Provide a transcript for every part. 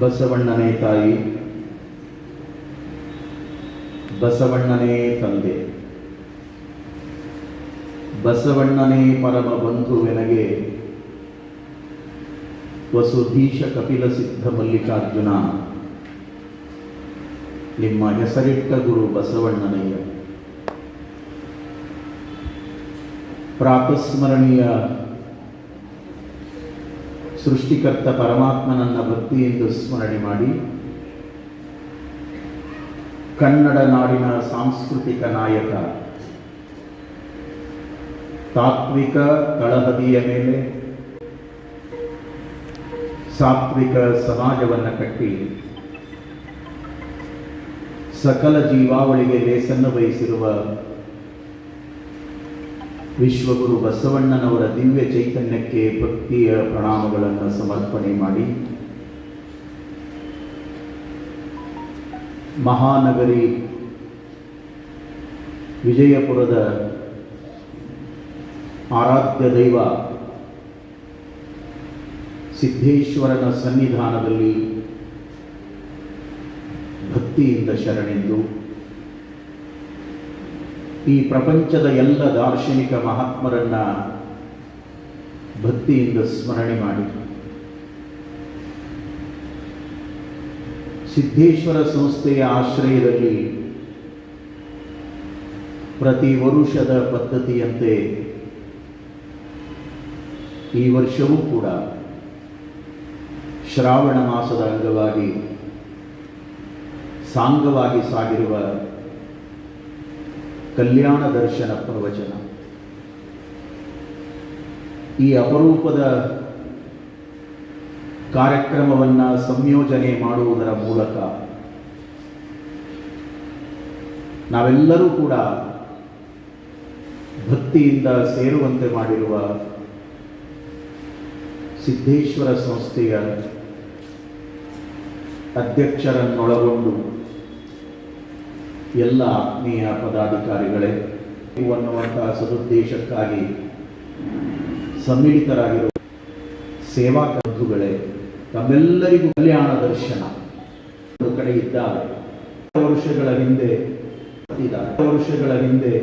ಬಸವಣ್ಣನೇ ತಾಯಿ, ಬಸವಣ್ಣನೇ ತಂದೆ. ಬಸವಣ್ಣನೇ ಪರಮ ಬಂಧುವೆನಗೆ ವಸುಧೀಶ ಕಪಿಲ ಸಿದ್ಧ ಮಲ್ಲಿಕಾರ್ಜುನ. ನಿಮ್ಮ ಹೆಸರಿಟ್ಟ ಗುರು ಬಸವಣ್ಣನಯ್ಯ. ಪ್ರಾತಸ್ಮರಣೀಯ ಸೃಷ್ಟಿಕರ್ತ ಪರಮಾತ್ಮನನ್ನ ಭಕ್ತಿ ಎಂದು ಸ್ಮರಣೆ ಮಾಡಿ ಕನ್ನಡ ನಾಡಿನ ಸಾಂಸ್ಕೃತಿಕ ನಾಯಕ, ತಾತ್ವಿಕ ತಳಹದಿಯ ಮೇಲೆ ಸಾತ್ವಿಕ ಸಮಾಜವನ್ನು ಕಟ್ಟಿ ಸಕಲ ಜೀವಾವಳಿಗೆ ಲೇಸನ್ನು ವಹಿಸಿರುವ ವಿಶ್ವಗುರು ಬಸವಣ್ಣನವರ ದಿವ್ಯ ಚೈತನ್ಯಕ್ಕೆ ಭಕ್ತಿಯ ಪ್ರಣಾಮಗಳನ್ನು ಸಮರ್ಪಣೆ ಮಾಡಿ. ಮಹಾನಗರಿ ವಿಜಯಪುರದ ಆರಾಧ್ಯ ದೈವ ಸಿದ್ದೇಶ್ವರನ ಸನ್ನಿಧಾನದಲ್ಲಿ ಭಕ್ತಿಯಿಂದ ಶರಣೆಂದು ಈ ಪ್ರಪಂಚದ ಎಲ್ಲ ದಾರ್ಶನಿಕ ಮಹಾತ್ಮರನ್ನ ಭಕ್ತಿಯಿಂದ ಸ್ಮರಣೆ ಮಾಡಿ. ಸಿದ್ದೇಶ್ವರ ಸಂಸ್ಥೆಯ ಆಶ್ರಯದಲ್ಲಿ ಪ್ರತಿ ವರುಷದ ಪದ್ಧತಿಯಂತೆ ಈ ವರ್ಷವೂ ಕೂಡ ಶ್ರಾವಣ ಮಾಸದ ಅಂಗವಾಗಿ ಸಾಂಗವಾಗಿ ಸಾಗಿರುವ ಕಲ್ಯಾಣ ದರ್ಶನ ಪ್ರವಚನ. ಈ ಅಪರೂಪದ ಕಾರ್ಯಕ್ರಮವನ್ನು ಸಂಯೋಜನೆ ಮಾಡುವುದರ ಮೂಲಕ ನಾವೆಲ್ಲರೂ ಕೂಡ ಭಕ್ತಿಯಿಂದ ಸೇರುವಂತೆ ಮಾಡಿರುವ ಸಿದ್ದೇಶ್ವರ ಸಂಸ್ಥೆಯ ಅಧ್ಯಕ್ಷರನ್ನೊಳಗೊಂಡು ಎಲ್ಲ ಆತ್ಮೀಯ ಪದಾಧಿಕಾರಿಗಳೇ ಅನ್ನುವಂತಹ ಸದುದ್ದೇಶಕ್ಕಾಗಿ ಸಮ್ಮಿಳಿತರಾಗಿರುವ ಸೇವಾ ಬಂಧುಗಳೇ, ತಮ್ಮೆಲ್ಲರಿಗೂ ಕಲ್ಯಾಣ ದರ್ಶನ. ಒಂದು ಕಡೆ ಇದ್ದಾರೆ ವರ್ಷಗಳ ಹಿಂದೆ ಇದ್ದಾರೆ ವರ್ಷಗಳ ಹಿಂದೆ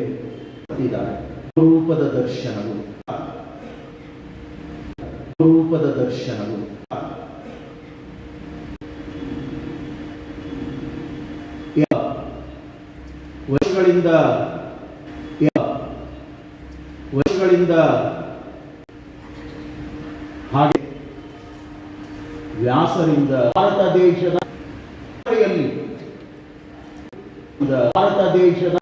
ಇದ್ದಾರೆ ರೂಪದ ದರ್ಶನವು. ರೂಪದ ದರ್ಶನವು. ವರ್ಷಗಳಿಂದ ವರ್ಷಗಳಿಂದ ಹಾಗೆ ವ್ಯಾಸರಿಂದ ಭಾರತ ದೇಶದ ಭಾರತ ದೇಶದ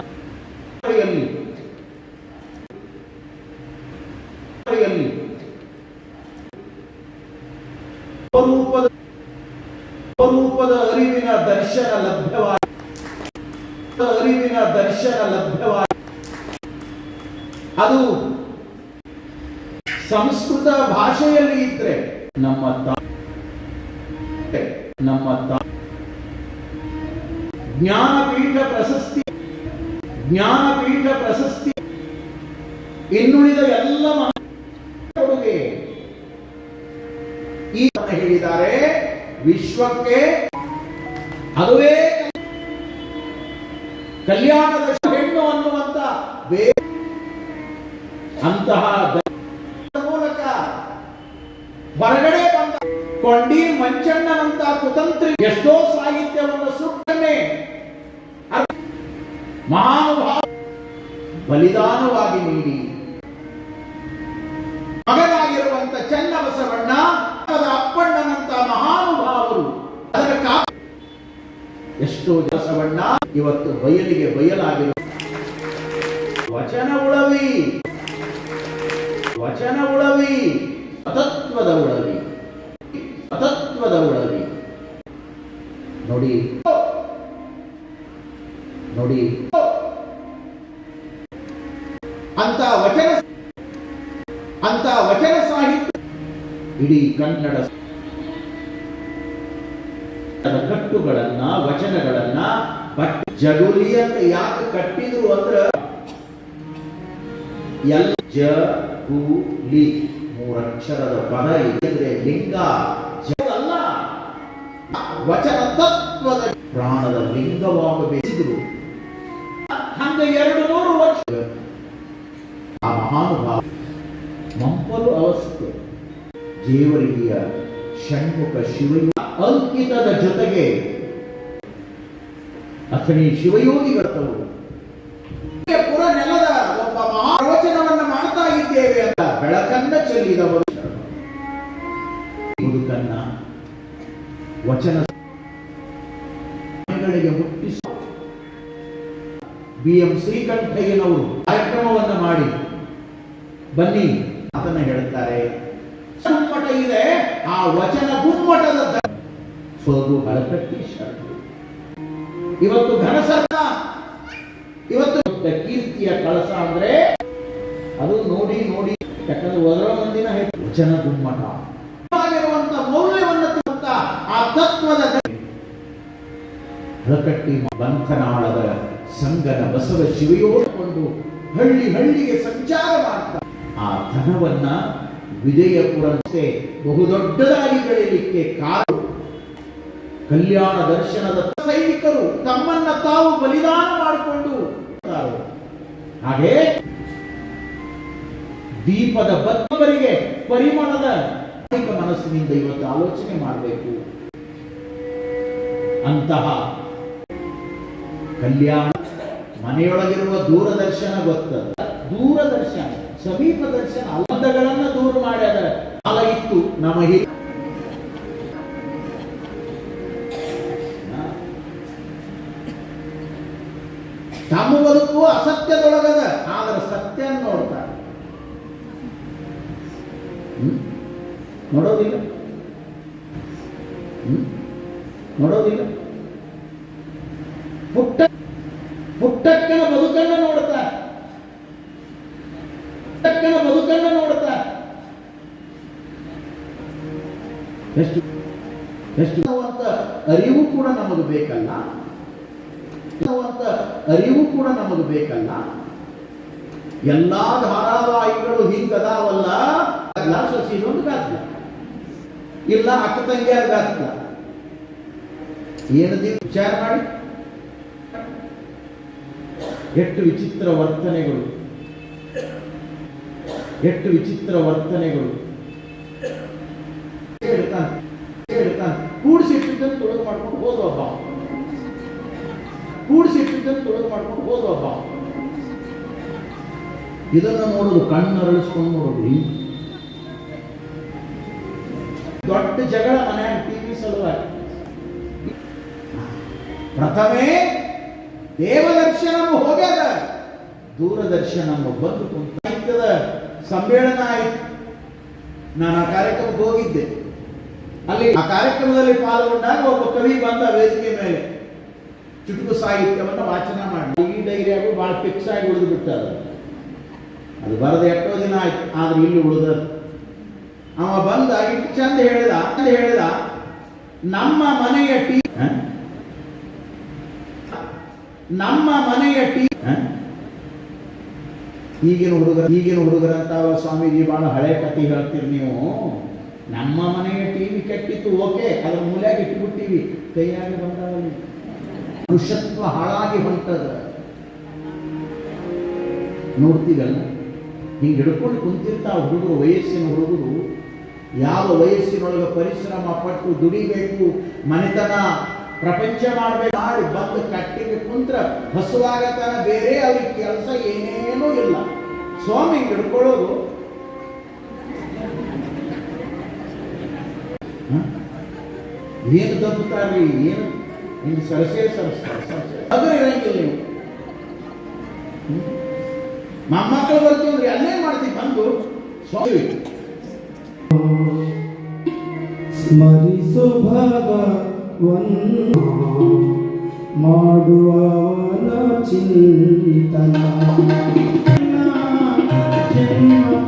ಸ್ವರೂಪದ ಅರಿವಿನ ದರ್ಶನ ಲಭ್ಯವಾಗಿ ಅರಿವಿನ ದರ್ಶನ ಲಭ್ಯವಾಗಿ ಅದು ಸಂಸ್ಕೃತ ಭಾಷೆಯಲ್ಲಿ ಇದ್ರೆ ನಮ್ಮ ನಮ್ಮ ಜ್ಞಾನಪೀಠ ಪ್ರಶಸ್ತಿ ಜ್ಞಾನಪೀಠ ಪ್ರಶಸ್ತಿ ಇನ್ನುಳಿದ ಎಲ್ಲ ಕೊಡುಗೆ ಈ ಹೇಳಿದ್ದಾರೆ, ವಿಶ್ವಕ್ಕೆ ಅದುವೇ ಕಲ್ಯಾಣದ ಹೆಣ್ಣು ಅನ್ನುವಂತ ಅಂತಹ ಮೂಲಕ ಹೊರಗಡೆ ಬಂದ ಕೊಂಡಿ ಮಂಚಣ್ಣನಂತ ಕುತಂತ್ರಿ ಎಷ್ಟೋ ಸಾಹಿತ್ಯವನ್ನು ಸುಟ್ಟನೆ ಮಹಾನುಭಾವ ಬಲಿದಾನವಾಗಿ ನೀಡಿ ಬಸವಣ್ಣ ಇವತ್ತು ಬಯಲಿಗೆ ಬಯಲಾಗಿರುವ ವಚನ ಉಳವಿ. ವಚನ ಉಳವಿ. ಅತತ್ವದ ಉಳವಿ. ಅತತ್ವದ ಉಳವಿ. ನೋಡಿ. ನೋಡಿ. ಅಂತ ವಚನ ಅಂತ ವಚನ ಸಾಹಿತ್ಯ ಇಡೀ ಕನ್ನಡ ಕಟ್ಟುಗಳನ್ನ, ವಚನಗಳನ್ನ ಜಗುಲಿ ಅಂತ ಯಾಕೆ ಕಟ್ಟಿದ್ರು ಅಂದ್ರ ಎಲ್ ಲಿ ಮೂರಕ್ಷರದ ಪದ ಇದ್ರೆ ಲಿಂಗ ಅಲ್ಲ. ವಚನ ತತ್ವದ ಪ್ರಾಣದ ಲಿಂಗವಾಗಬೇಕಿದ್ರು. ಹಂಗ ಎರಡು ನೂರು ವರ್ಷ. ಆ ಮಹಾನುಭಾವ ಮಂಪಲು ಅವಸ್ಥೆ. ಜೇವರಿಗೆಯ ಷಣ್ಮುಖ ಶಿವಯು ಅಂಕಿತದ ಜೊತೆಗೆ ಅಥಣಿ ಶಿವಯೋಗಿಗಳವರು ಪುರ ನೆಲದ ಒಬ್ಬ ಮಹಾವಚನವನ್ನು ಮಾಡ್ತಾ ಇದ್ದೇವೆ ಅಂತ ಬೆಳಕನ್ನ ಚೆಲ್ಲಿದವರು. ಮುದುಕನ್ನ ವಚನ ಬಿ ಎಂ ಶ್ರೀಕಂಠಯ್ಯನವರು ಕಾರ್ಯಕ್ರಮವನ್ನು ಮಾಡಿ. ಬನ್ನಿ ಅದನ್ನ ಹೇಳುತ್ತಾರೆ ಗುಮ್ಮಟ ಇದೆ, ಆ ವಚನ ಗುಮ್ಮಟದ ಸೋದು ಹಳಕಟ್ಟಿ ಇವತ್ತು ಘನಸರ್ಪ ಇವತ್ತು ಕೀರ್ತಿಯ ಕಳಸ ಅಂದ್ರೆ ಅದು ನೋಡಿ ನೋಡಿ. ಯಾಕಂದ್ರೆ ಒದರ ಮಂದಿನ ಜನ ಗುಮ್ಮಟ. ಮೌಲ್ಯವನ್ನು ಆ ತತ್ವದ ಹಳಕಟ್ಟಿ ಬಂಧನಾಳದ ಸಂಗನ ಬಸವ ಶಿವಯೋಡಿಕೊಂಡು ಹಳ್ಳಿ ಹಳ್ಳಿಗೆ ಸಂಚಾರ ಮಾಡ್ತಾ ಆ ಧನವನ್ನ ವಿಜಯಪುರಂತೆ ಬಹುದೊಡ್ಡದಾಗಿ ಬೆಳೆಯಲಿಕ್ಕೆ ಕಾರಣ ಕಲ್ಯಾಣ ದರ್ಶನದ ಸೈನಿಕರು ತಮ್ಮನ್ನ ತಾವು ಬಲಿದಾನ ಮಾಡಿಕೊಂಡು. ಹಾಗೆ ದೀಪದ ಬತ್ತವರಿಗೆ ಪರಿಮಳದ ಮನಸ್ಸಿನಿಂದ ಇವತ್ತು ಆಲೋಚನೆ ಮಾಡಬೇಕು ಅಂತಹ ಕಲ್ಯಾಣ ಮನೆಯೊಳಗಿರುವ ದೂರದರ್ಶನ ಗೊತ್ತದ ದೂರದರ್ಶನ, ಸಮೀಪ ದರ್ಶನ, ಅಲ್ಲದಗಳನ್ನು ದೂರ ಮಾಡ್ಯಾದ ಕಾಲ ಇತ್ತು ನಮಗೆ ಅಸತ್ಯದೊಳಗದ, ಆದ್ರೆ ಸತ್ಯ ನೋಡ್ತಾರೆ? ನೋಡೋದಿಲ್ಲ? ನೋಡೋದಿಲ್ಲ? ಪುಟ್ಟ, ಪುಟ್ಟಕ್ಕನ ಬದುಕನ್ನ ನೋಡ್ತಾರೆ. ಪುಟ್ಟಕ್ಕನ ಬದುಕನ್ನ ನೋಡ್ತಾರೆ. ಎಷ್ಟು ಎಷ್ಟು ಅಂತ ಅರಿವು ಕೂಡ ನಮಗೆ ಬೇಕಲ್ಲ. ಅರಿವು ಕೂಡ ನಮಗೆ ಬೇಕಲ್ಲ. ಎಲ್ಲ ಧಾರಾವಾಹಿಗಳು ಹಿಂಗದಾವಲ್ಲ ಸೊಸಿನೊಂದು ಗಾತ್ರ. ಇಲ್ಲ ಅಕ್ಕ ತಂಗಿಯಾರ ಗಾತ್ರ. ಏನದಿ ವಿಚಾರ ಮಾಡಿ. ಎಷ್ಟು ವಿಚಿತ್ರ ವರ್ತನೆಗಳು. ಎಷ್ಟು ವಿಚಿತ್ರ ವರ್ತನೆಗಳು. ಇದನ್ನು ನೋಡೋದು ಕಣ್ಣು ಅರಳಿಸ್ಕೊಂಡು ನೋಡೋದು ದೊಡ್ಡ ಜಗಳ ಮನ್ಯಾಗ ಟಿವಿ ಸಲುವಾಗಿ. ಪ್ರಥಮೇ ದೇವದರ್ಶನ ಹೋಗ್ಯದ. ದೂರದರ್ಶನ ಬಂದು ಸಾಹಿತ್ಯದ ಸಮ್ಮೇಳನ ಆಯಿತು. ನಾನು ಆ ಕಾರ್ಯಕ್ರಮಕ್ಕೆ ಹೋಗಿದ್ದೆ. ಅಲ್ಲಿ ಆ ಕಾರ್ಯಕ್ರಮದಲ್ಲಿ ಪಾಲ್ಗೊಂಡಾಗ ಒಬ್ಬ ಕವಿ ಬಂದ ವೇದಿಕೆ ಮೇಲೆ. ಚುಟುಕು ಸಾಹಿತ್ಯವನ್ನು ವಾಚನ ಮಾಡಿ. ಈ ಡೈರಿಯಾಗು ಭಾಳ ಫಿಕ್ಸ್ ಆಗಿ ಉಳಿದು ಬಿಟ್ಟದ ಅದು ಬರದ ಎಷ್ಟೋ ದಿನ ಆಯ್ತು, ಆದ್ರೆ ಇಲ್ಲಿ ಉಳಿದ. ಅವ ಬಂದ ಇಟ್ಟು ಚಂದ ಹೇಳಿದ ಅಂತ ಹೇಳಿದ, ನಮ್ಮ ಮನೆಯ ಟೀ ನಮ್ಮ ಮನೆಯ ಟೀ? ಈಗಿನ ಹುಡುಗರ ಈಗಿನ ಹುಡುಗರಂತ ಸ್ವಾಮೀಜಿ, ಬಹಳ ಹಳೆ ಕಥೆ ಹೇಳ್ತೀರಿ ನೀವು. ನಮ್ಮ ಮನೆಯ ಟಿವಿ ಕೆಟ್ಟಿತ್ತು, ಓಕೆ, ಅದ್ರ ಮೂಲ್ಯಾಗ ಇಟ್ಬಿಟ್ಟಿವಿ. ಕೈಯಾಗಿ ಬಂದವಲ್ಲಿ. ಮನುಷ್ಯತ್ವ ಹಾಳಾಗಿ ಹೊಂಟದ. ನೋಡ್ತೀವಲ್ಲ ಹಿಂಗೆ ಹಿಡ್ಕೊಂಡು ಕುಂತಿರ್ತಾವ ಹುಡುಗರು ವಯಸ್ಸಿನ ಹುಡುಗರು, ಯಾವ ವಯಸ್ಸಿನೊಳಗೆ ಪರಿಶ್ರಮ ಪಟ್ಟು ದುಡಿಬೇಕು, ಮನೆತನ ಪ್ರಪಂಚ ಮಾಡಬೇಕು ಮಾಡಿ ಬಂದು ಕಟ್ಟಿಗೆ ಕುಂತ್ರ ಹಸುವಾಗತನ ಬೇರೆ ಅವ್ರಿಗೆ ಕೆಲಸ ಏನೇನೂ ಇಲ್ಲ. ಸ್ವಾಮಿ ಹಿಡ್ಕೊಳ್ಳೋದು? ಏನು ತಪ್ಪುತ್ತಾರ್ರಿ? ಏನು? ನಿಮ್ಗೆ ಸರಸೇ ಸರಸ್ತಾರೆ ಸರಸೆ. ಅದು ಇರಂಗಿಲ್ಲ ನೀವು? ಮೊಮ್ಮಕ್ಕಳು ಬರ್ತೀವಿ ಅಲ್ಲೇ ಮಾಡ್ತೀವಿ ಬಂದು ಸ್ವಾಮಿ ಸ್ಮರಿಸು ಭಗವನ್ನು ಮಾಡುವವನ ಚಿಂತನ. ಜನ್ಮ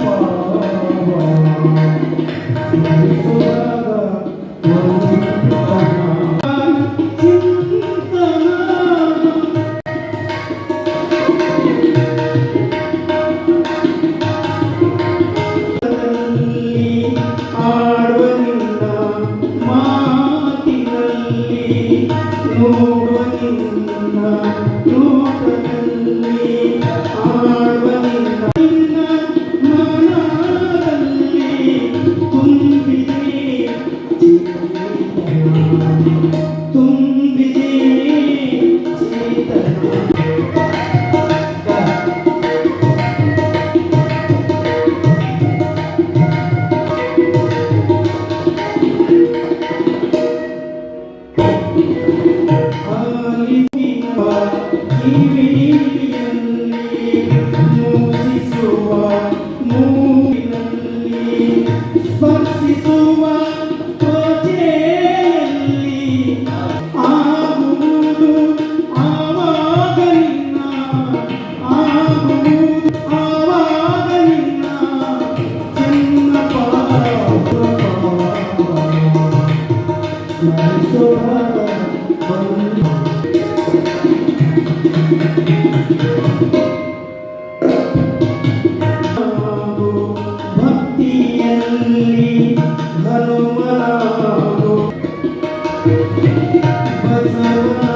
Holy ಬಸವ